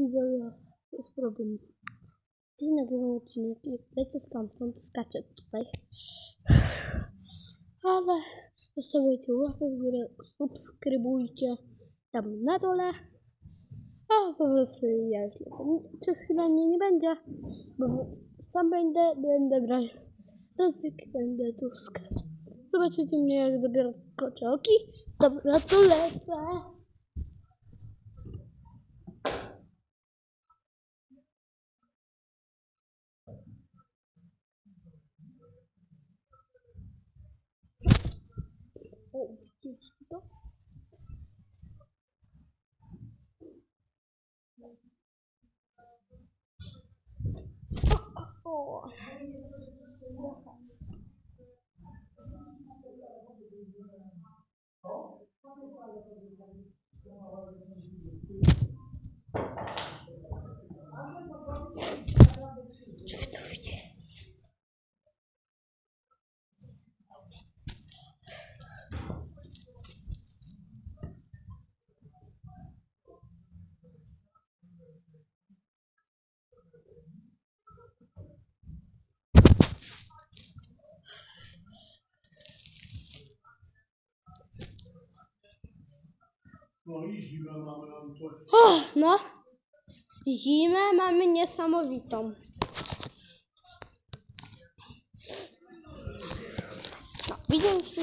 Widzowie, jest problem. Dzień nagrywam odcinek i lecę stamtąd, skaczę tutaj. Ale zostawiajcie łapę w górę, subskrybujcie tam na dole. A po prostu ja już lecę. Przez chwilę mnie nie będzie, bo sam będę, będę brać rozwyk, będę tu skakać. Zobaczycie mnie jak dopiero skoczę oki. Dobra, to lecę. 步就启动。哦，No, jíždíme, máme nám. Oh, no, jíždíme, máme. No, vidím, že...